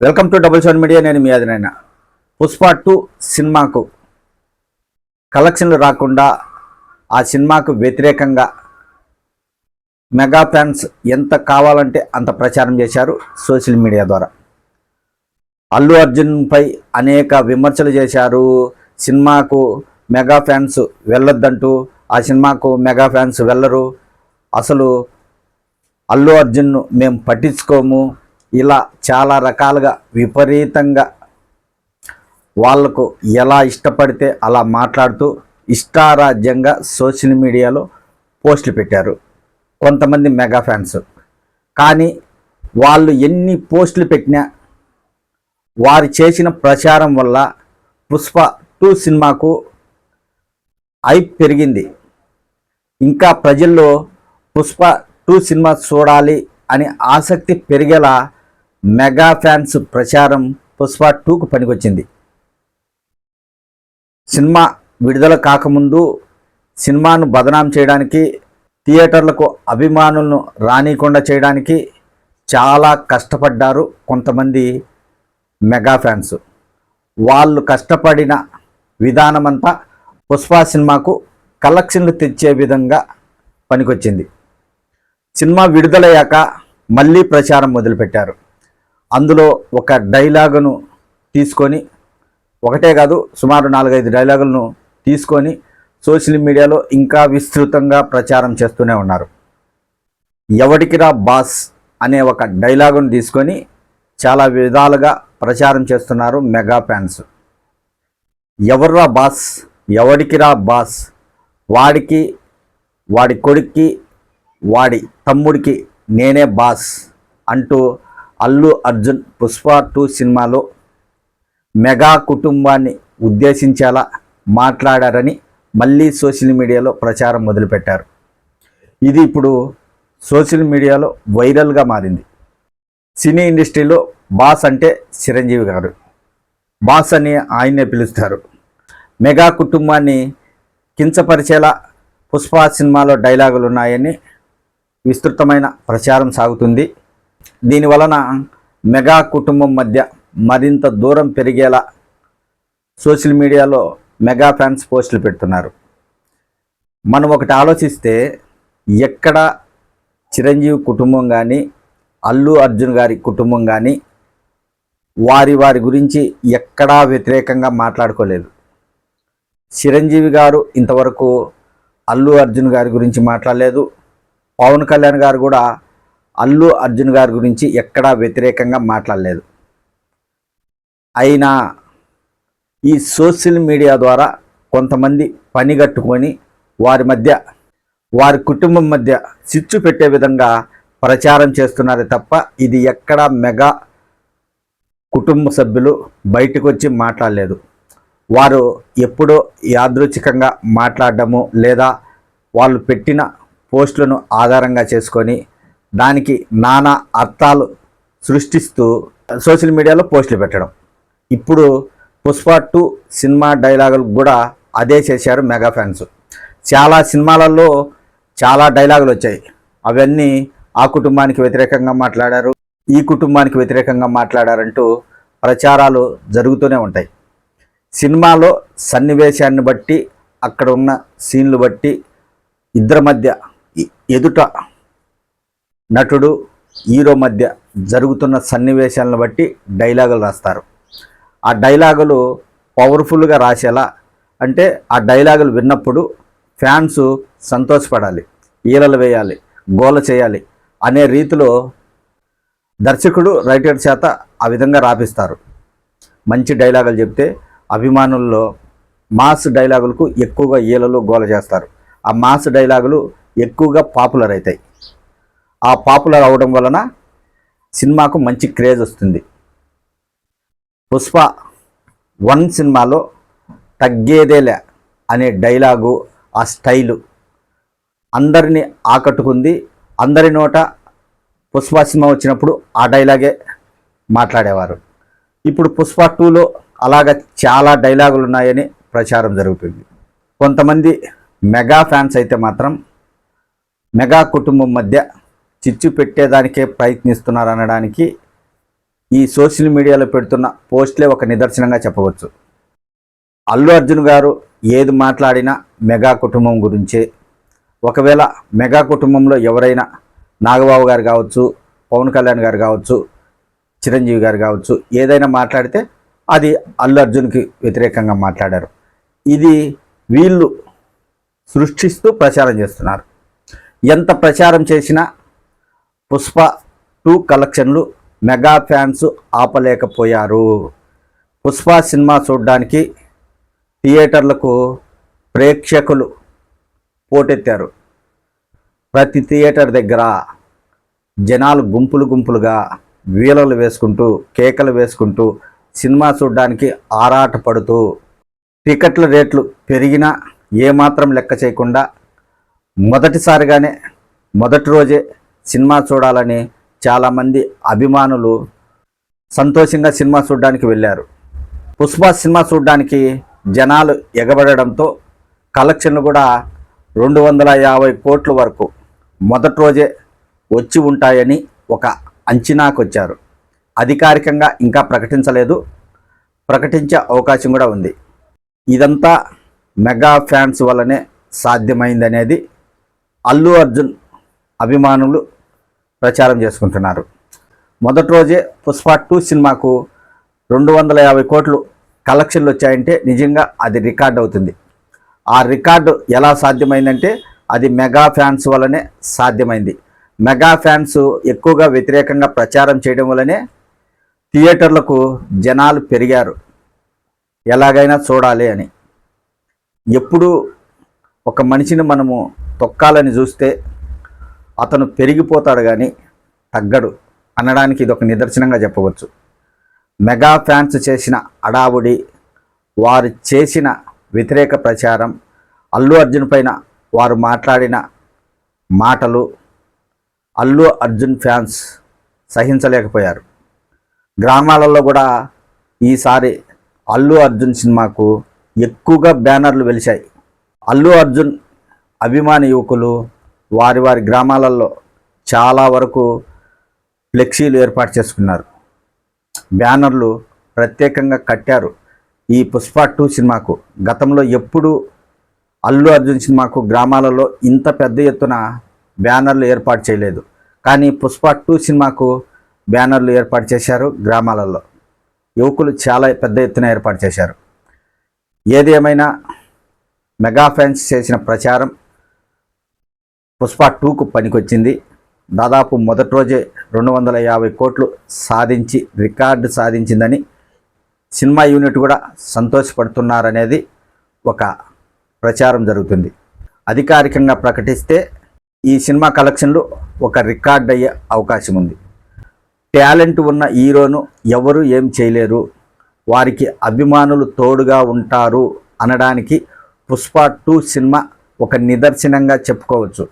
Welcome to double seven media నేను మీ అదినైన Pushpa two సినిమాకు కలెక్షన్లు రాకుండా ఆ సినిమాకు వ్యతిరేకంగా మెగా ఫ్యాన్స్ ఎంత కావాలంటే అంత ప్రచారం చేశారు సోషల్ మీడియా ద్వారా. అల్లు అర్జున్పై అనేక విమర్శలు చేశారు. సినిమాకు మెగా ఫ్యాన్స్ వెళ్ళొద్దంటూ ఆ సినిమాకు మెగా ఫ్యాన్స్ వెళ్ళరు. అసలు అల్లు అర్జున్ను మేము పట్టించుకోము. ఇలా చాలా రకాలుగా విపరీతంగా వాళ్ళకు ఎలా ఇష్టపడితే అలా మాట్లాడుతూ ఇష్టారాజ్యంగా సోషల్ మీడియాలో పోస్టులు పెట్టారు. కొంతమంది మెగా ఫ్యాన్స్. కానీ వాళ్ళు ఎన్ని పోస్టులు పెట్టినా వారు చేసిన ప్రచారం వల్ల పుష్ప టూ సినిమాకు హైప్ పెరిగింది. ఇంకా ప్రజల్లో పుష్ప టూ సినిమా చూడాలి అని ఆసక్తి పెరిగేలా మెగా ఫ్యాన్స్ ప్రచారం పుష్ప టూకు పనికొచ్చింది. సినిమా విడుదల కాకముందు సినిమాను బదనాం చేయడానికి థియేటర్లకు అభిమానులను రానికుండా చేయడానికి చాలా కష్టపడ్డారు కొంతమంది మెగా ఫ్యాన్స్. వాళ్ళు కష్టపడిన విధానమంతా పుష్ప సినిమాకు కలెక్షన్లు తెచ్చే విధంగా పనికొచ్చింది. సినిమా విడుదలయ్యాక మళ్ళీ ప్రచారం మొదలుపెట్టారు. అందులో ఒక డైలాగును తీసుకొని ఒకటే కాదు సుమారు నాలుగైదు డైలాగులను తీసుకొని సోషల్ మీడియాలో ఇంకా విస్తృతంగా ప్రచారం చేస్తూనే ఉన్నారు. ఎవడికిరా బాస్ అనే ఒక డైలాగును తీసుకొని చాలా విధాలుగా ప్రచారం చేస్తున్నారు మెగా ఫ్యాన్స్. ఎవర్రా బాస్? ఎవడికిరా బాస్? వాడికి వాడి కొడుక్కి వాడి తమ్ముడికి నేనే బాస్ అంటూ అల్లు అర్జున్ పుష్ప టూ సినిమాలో మెగా కుటుంబాన్ని ఉద్దేశించేలా మాట్లాడారని మళ్ళీ సోషల్ మీడియాలో ప్రచారం మొదలుపెట్టారు. ఇది ఇప్పుడు సోషల్ మీడియాలో వైరల్గా మారింది. సినీ ఇండస్ట్రీలో బాస్ అంటే చిరంజీవి గారు. బాస్ అని ఆయనే పిలుస్తారు. మెగా కుటుంబాన్ని కించపరిచేలా పుష్ప సినిమాలో డైలాగులు ఉన్నాయని విస్తృతమైన ప్రచారం సాగుతుంది. దీని వలన మెగా కుటుంబం మధ్య మరింత దూరం పెరిగేలా సోషల్ మీడియాలో మెగా ఫ్యాన్స్ పోస్టులు పెడుతున్నారు. మనం ఒకటి ఆలోచిస్తే ఎక్కడ చిరంజీవి కుటుంబం కానీ అల్లు అర్జున్ గారి కుటుంబం కానీ వారి వారి గురించి ఎక్కడా వ్యతిరేకంగా మాట్లాడుకోలేదు. చిరంజీవి గారు ఇంతవరకు అల్లు అర్జున్ గారి గురించి మాట్లాడలేదు. పవన్ కళ్యాణ్ గారు కూడా అల్లు అర్జున్ గారి గురించి ఎక్కడా వ్యతిరేకంగా మాట్లాడలేదు. అయినా ఈ సోషల్ మీడియా ద్వారా కొంతమంది పనిగట్టుకొని వారి మధ్య వారి కుటుంబం మధ్య చిచ్చు పెట్టే విధంగా ప్రచారం చేస్తున్నారు తప్ప ఇది ఎక్కడా మెగా కుటుంబ సభ్యులు బయటకు వచ్చి మాట్లాడలేదు. వారు ఎప్పుడో యాదృచ్ఛికంగా మాట్లాడడము లేదా వాళ్ళు పెట్టిన పోస్టులను ఆధారంగా చేసుకొని దానికి నానా అర్థాలు సృష్టిస్తూ సోషల్ మీడియాలో పోస్టులు పెట్టడం. ఇప్పుడు పుష్ప టూ సినిమా డైలాగులు కూడా అదే చేశారు మెగా ఫ్యాన్స్. చాలా సినిమాలలో చాలా డైలాగులు వచ్చాయి. అవన్నీ ఆ కుటుంబానికి వ్యతిరేకంగా మాట్లాడారు ఈ కుటుంబానికి వ్యతిరేకంగా మాట్లాడారంటూ ప్రచారాలు జరుగుతూనే ఉంటాయి. సినిమాలో సన్నివేశాన్ని బట్టి అక్కడ ఉన్న సీన్లు బట్టి ఇద్దరి మధ్య ఎదుట నటుడు హీరో మధ్య జరుగుతున్న సన్నివేశాలను బట్టి డైలాగులు రాస్తారు. ఆ డైలాగులు పవర్ఫుల్గా రాసేలా అంటే ఆ డైలాగులు విన్నప్పుడు ఫ్యాన్స్ సంతోషపడాలి ఈలలు వేయాలి గోల చేయాలి అనే రీతిలో దర్శకుడు రైటర్ చేత ఆ విధంగా రాపిస్తారు. మంచి డైలాగులు చెప్తే అభిమానుల్లో మాస్ డైలాగులకు ఎక్కువగా ఈలలు గోల చేస్తారు. ఆ మాస్ డైలాగులు ఎక్కువగా పాపులర్ అవుతాయి. ఆ పాపులర్ అవడం వలన సినిమాకు మంచి క్రేజ్ వస్తుంది. పుష్ప వన్ సినిమాలో తగ్గేదేలే అనే డైలాగు ఆ స్టైలు అందరినీ ఆకట్టుకుంది. అందరి నోట పుష్ప సినిమా వచ్చినప్పుడు ఆ డైలాగే మాట్లాడేవారు. ఇప్పుడు పుష్ప టూలో అలాగ చాలా డైలాగులు ఉన్నాయని ప్రచారం జరుగుతుంది. కొంతమంది మెగా ఫ్యాన్స్ అయితే మాత్రం మెగా కుటుంబం మధ్య చిచ్చు పెట్టేదానికే ప్రయత్నిస్తున్నారు అనడానికి ఈ సోషల్ మీడియాలో పెడుతున్న పోస్ట్లే ఒక నిదర్శనంగా చెప్పవచ్చు. అల్లు అర్జున్ గారు ఏది మాట్లాడినా మెగా కుటుంబం గురించే. ఒకవేళ మెగా కుటుంబంలో ఎవరైనా నాగబాబు గారు కావచ్చు పవన్ కళ్యాణ్ గారు కావచ్చు చిరంజీవి గారు కావచ్చు ఏదైనా మాట్లాడితే అది అల్లు అర్జున్కి వ్యతిరేకంగా మాట్లాడారు. ఇది వీళ్ళు సృష్టిస్తూ ప్రచారం చేస్తున్నారు. ఎంత ప్రచారం చేసినా పుష్ప టూ కలెక్షన్లు మెగా ఫ్యాన్స్ ఆపలేకపోయారు. పుష్ప సినిమా చూడడానికి థియేటర్లకు ప్రేక్షకులు పోటెత్తారు. ప్రతి థియేటర్ దగ్గర జనాలు గుంపులు గుంపులుగా వీలలు వేసుకుంటూ కేకలు వేసుకుంటూ సినిమా చూడడానికి ఆరాటపడుతూ టికెట్ల రేట్లు పెరిగినా ఏమాత్రం లెక్క చేయకుండా మొదటిసారిగానే మొదటి రోజే సినిమా చూడాలని చాలామంది అభిమానులు సంతోషంగా సినిమా చూడడానికి వెళ్ళారు. పుష్ప సినిమా చూడడానికి జనాలు ఎగబడడంతో కలెక్షన్లు కూడా రెండు వందల యాభై కోట్ల వరకు మొదటి రోజే వచ్చి ఉంటాయని ఒక అంచనాకు వచ్చారు అధికారికంగా ఇంకా ప్రకటించలేదు. ప్రకటించే అవకాశం కూడా ఉంది. ఇదంతా మెగా ఫ్యాన్స్ వల్లనే సాధ్యమైందనేది అల్లు అర్జున్ అభిమానులు ప్రచారం చేసుకుంటున్నారు. మొదటి రోజే పుష్ప టూ సినిమాకు రెండు వందల యాభై కోట్లు కలెక్షన్లు వచ్చాయంటే నిజంగా అది రికార్డ్ అవుతుంది. ఆ రికార్డు ఎలా సాధ్యమైందంటే అది మెగా ఫ్యాన్స్ వల్లనే సాధ్యమైంది. మెగా ఫ్యాన్స్ ఎక్కువగా వ్యతిరేకంగా ప్రచారం చేయడం వల్లనే థియేటర్లకు జనాలు పెరిగారు. ఎలాగైనా చూడాలి అని. ఎప్పుడు ఒక మనిషిని మనము తొక్కాలని చూస్తే అతను పెరిగిపోతాడు కానీ తగ్గడు అనడానికి ఇది ఒక నిదర్శనంగా చెప్పవచ్చు. మెగా ఫ్యాన్స్ చేసిన అడావుడి వారు చేసిన వ్యతిరేక ప్రచారం అల్లు అర్జున్ పైన వారు మాట్లాడిన మాటలు అల్లు అర్జున్ ఫ్యాన్స్ సహించలేకపోయారు. గ్రామాలలో కూడా ఈసారి అల్లు అర్జున్ సినిమాకు ఎక్కువగా బ్యానర్లు వెలిశాయి. అల్లు అర్జున్ అభిమాని యువకులు వారి వారి గ్రామాలలో చాలా వరకు ఫ్లెక్సీలు ఏర్పాటు చేసుకున్నారు. బ్యానర్లు ప్రత్యేకంగా కట్టారు. ఈ పుష్ప టూ సినిమాకు. గతంలో ఎప్పుడు అల్లు అర్జున్ సినిమాకు గ్రామాలలో ఇంత పెద్ద ఎత్తున బ్యానర్లు ఏర్పాటు చేయలేదు. కానీ పుష్ప టూ సినిమాకు బ్యానర్లు ఏర్పాటు చేశారు గ్రామాలలో. యువకులు చాలా పెద్ద ఎత్తున ఏర్పాటు చేశారు. ఏది ఏమైనా మెగా ఫ్యాన్స్ చేసిన ప్రచారం పుష్ప టూకు పనికొచ్చింది. దాదాపు మొదటి రోజే రెండు వందల యాభై కోట్లు సాధించి రికార్డు సాధించిందని సినిమా యూనిట్ కూడా సంతోషపడుతున్నారనేది ఒక ప్రచారం జరుగుతుంది. అధికారికంగా ప్రకటిస్తే ఈ సినిమా కలెక్షన్లు ఒక రికార్డ్ అయ్యే అవకాశం ఉంది టాలెంట్ ఉన్న హీరోను ఎవరు ఏం చేయలేరు వారికి అభిమానులు తోడుగా ఉంటారు అనడానికి పుష్ప టూ సినిమా ఒక నిదర్శనంగా చెప్పుకోవచ్చు.